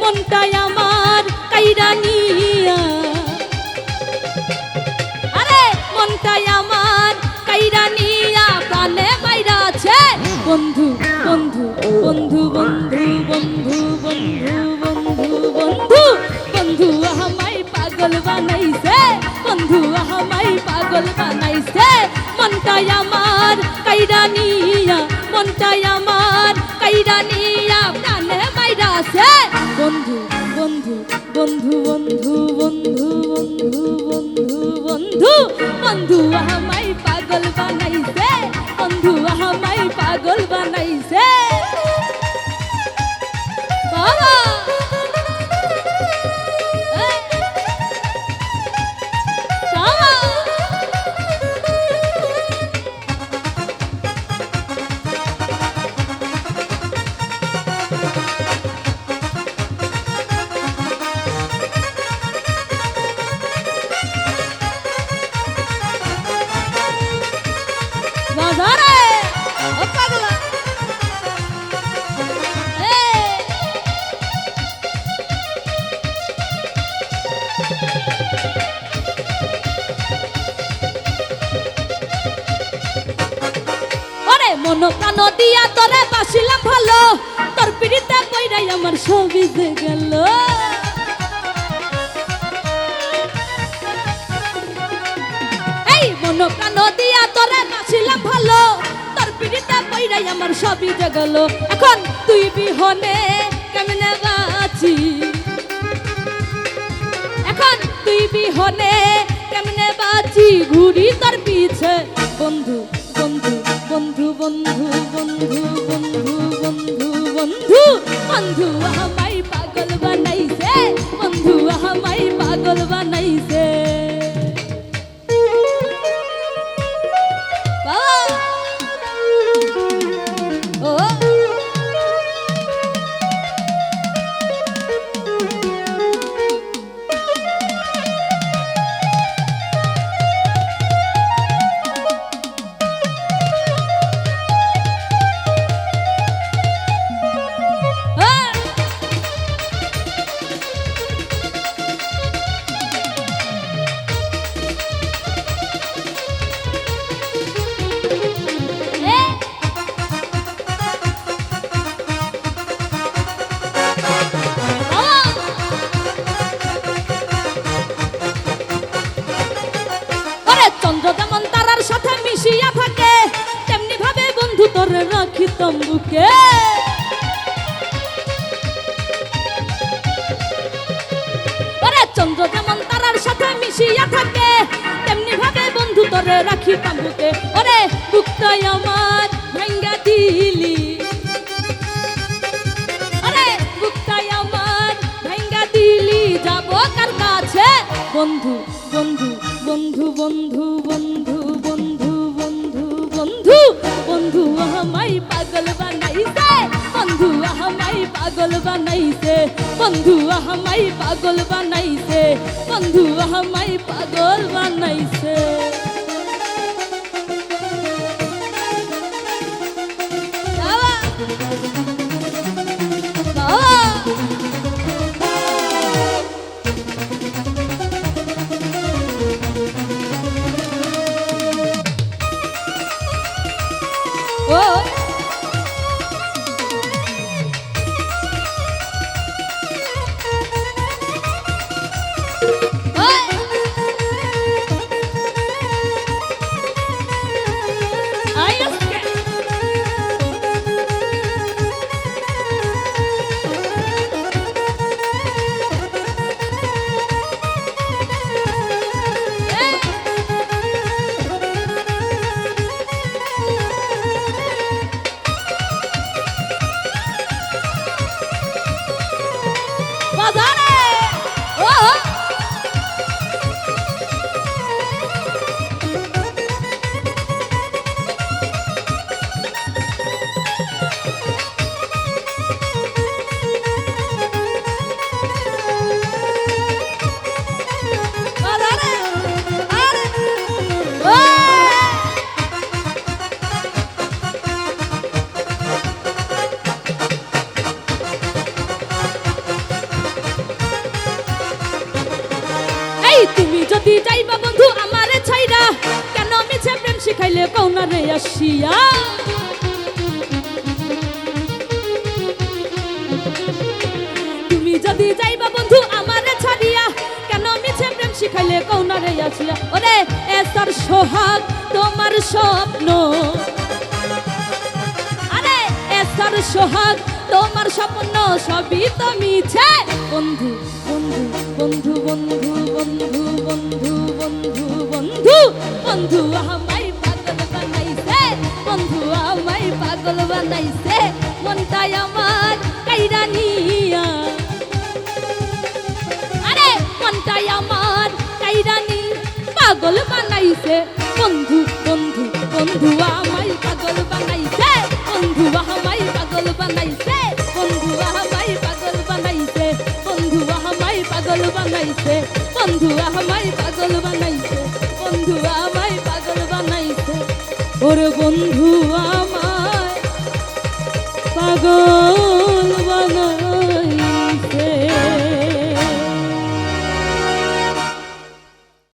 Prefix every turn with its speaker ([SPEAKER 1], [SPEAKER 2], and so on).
[SPEAKER 1] মনটাই আমার কাইরা নিয়া। আরে, মনটাই আমার কাইরা প্রাণে মাইরা আছে। বন্ধু বন্ধু বন্ধু বন্ধু বন্ধু বন্ধু বন্ধু বন্ধু বন্ধু, আমায় পাগল বানাইছে। বন্ধু, আমায় পাগল বানাইছে। মনটাই আমার কাইরা নিয়া, মনটাই আমার বন্ধু বন্ধু বন্ধু বন্ধু বন্ধু বন্ধু বন্ধু বন্ধু বন্ধু আমায় মন প্রাণ দিয়া তোরে বাসিলাম ভালো। তোর পিড়িতে কইরাই আমার সবই যে গেল। এই মন প্রাণ দিয়া তোরে বাসিলাম ভালো। তোর পিড়িতে কইরাই আমার সবই যে গেল। এখন তুই বিহনে কেমনে বাঁচি এখন তুই বিহনে কেমনে বাঁচি ঘুরি তোর পিছে, বন্ধু। বন্ধু বন্ধু বন্ধু বন্ধু বন্ধু বন্ধু। বন্ধু আমায় পাগল বানাইছে বন্ধু আমায় পাগল বানাইছে। চন্দ্র যেমন তারার সাথে মিশিয়া থাকে, তেমনি ভাবে বন্ধু তোর রাখি তম্বুকে। ওরে চন্দ্র যেমন তারার সাথে মিশিয়া থাকে, তেমনি ভাবে বন্ধু তোরে রাখি তম্বুকে। ওরে বুকটাই আমার ভাঙ্গা দিলি। আরে বুকটাই আমার ভাঙ্গা দিলি, যাব কার কাছে? বন্ধু বন্ধু। বন্ধু বন্ধু বন্ধু বন্ধু বন্ধু বন্ধু বন্ধু, আমায় পাগল বানাইছে। বন্ধু, আমায় পাগল বানাইছে। বন্ধু, আমায় পাগল বানাইছে। বন্ধু, আমায় পাগল বানাইছে। বাবা! 哦。哦 তুমি যদি যাইবা বন্ধু আমারে ছাইরা, কেন মিছে প্রেম শিখাইলে কৌনা আসিয়া? তুমি যদি যাইবা বন্ধু আমারে ছাড়িয়া, কেন মিছে প্রেম শিখাইলে কৌনা রে আসিয়া? ওরে এসার সোহাগ, তোমার স্বপ্ন। এসার সোহাগ, তোমার স্বপ্ন সবই তো মিছে। বন্ধু বন্ধু বন্ধু বন্ধু বন্ধু বন্ধু বন্ধু বন্ধু বন্ধু আমায় পাগল বানাইছে। বন্ধু আমায় পাগল বানাইছে, মনটাই আমার কাইরা নিয়া। আরে, মনটাই আমার কাইরানি পাগল বানাইছে। বন্ধু বানাইছে। বন্ধু আমায় পাগল বানাইছে। বন্ধু আমায় পাগল বানাইছে। ওর বন্ধু আমায় পাগল